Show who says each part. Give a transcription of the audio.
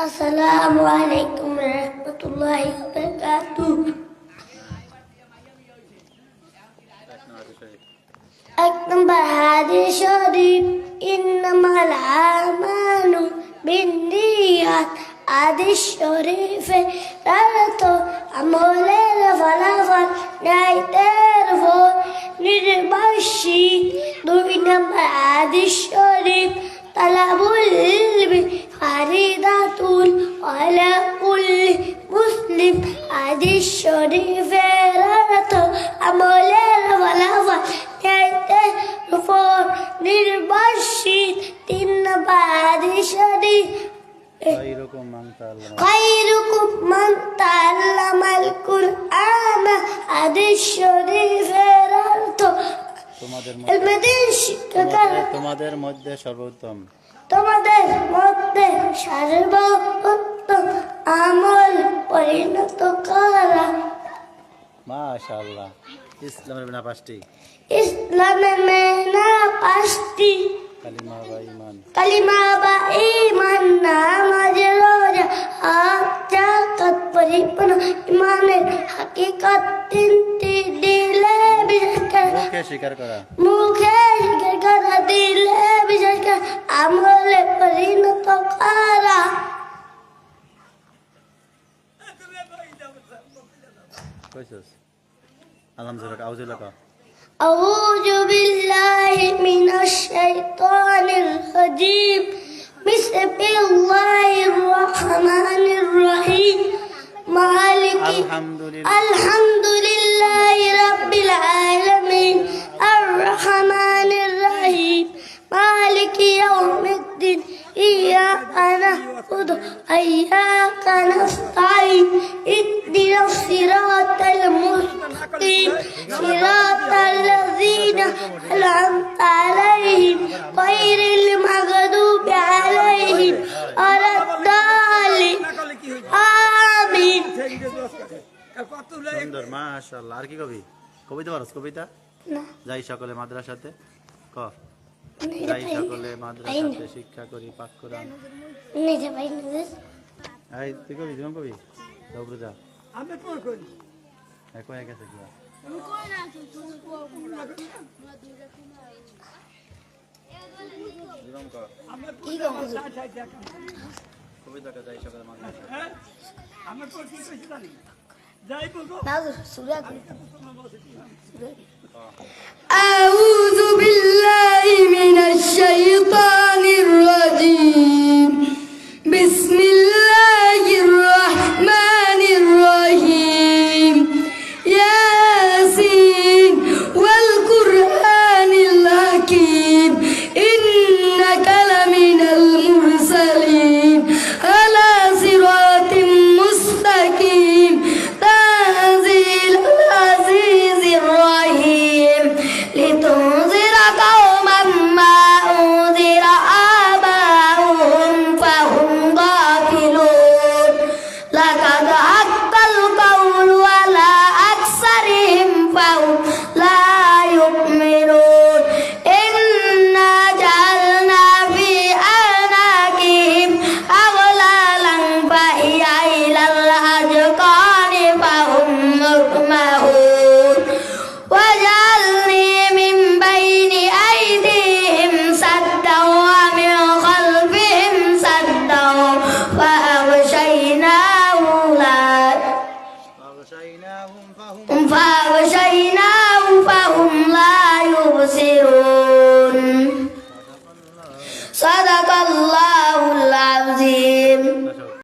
Speaker 1: আসসালামু আলাইকুম রহমতুল্লাহি এক নম্বর হাদিস শরীফ ইন্নামাল আমালু বিন্নিয়াত হাদিস শরীফে রাত আমলের ফলাফল ন্যায়তের ফল নির্বাসিত দুই নম্বর হাদিস শরীফ তালাবুল ইলমি ফারিদাতুল আলা কুল্লি মুসলিম হাদিস শরীফের অর্থ আমলের ফলাফল চাইতে উপর নির্বাসিত তিন নম্বর হাদিস শরীফ
Speaker 2: خيركم من تعلم
Speaker 1: خيركم من تعلم القرآن হাদিস শরীফের অর্থ
Speaker 2: তোমাদের মধ্যে
Speaker 1: এলমেদিন শিক্ষাকার
Speaker 2: তোমাদের মধ্যে সর্বোত্তম
Speaker 1: তোমাদের মধ্যে সর্বোত্তম আমল পরিণত করা।
Speaker 2: মাশাআল্লাহ। ইসলামের বিনা পাঁচটি।
Speaker 1: ইসলামে মেনা পাঁচটি।
Speaker 2: কালিমা বা ইমান
Speaker 1: কালিমা বা ইমান নামাজ রোজা পরিপূর্ণ ইমানের হাকিকত তিনটি দিলে করে
Speaker 2: মুখে স্বীকার করা।
Speaker 1: মুখে স্বীকার করা দিলে বিশেষ করে আমলে পরিণত করা
Speaker 2: কইছস আলহামদুলিল্লাহ আউজুল্লাহ
Speaker 1: أعوذ بالله من الشيطان الرجيم بسم الله الرحمن الرحيم مالك
Speaker 2: আলহামদুলিল্লাহ
Speaker 1: الحمد لله نعبد وإياك نستعين اهدنا الصراط المستقيم صراط الذين أنعمت عليهم غير المغضوب عليهم ولا الضالين آمين
Speaker 2: সুন্দর মাশাআল্লাহ আর কি কবি কবিতা পারস কবিতা
Speaker 1: না
Speaker 2: যাই সকলে মাদ্রাসাতে ক যাই সকলে মাদ্রাসাতে শিক্ষা করি পাক কোরআন এই তুই কবি তুমি কবি? দৌড়
Speaker 3: আমি পর করি
Speaker 2: এক হয়ে কবিতাটা যাই সকলে মাদ্রাসা
Speaker 3: হ্যাঁ? আমি কইছি জানি?
Speaker 4: أعوذ بالله من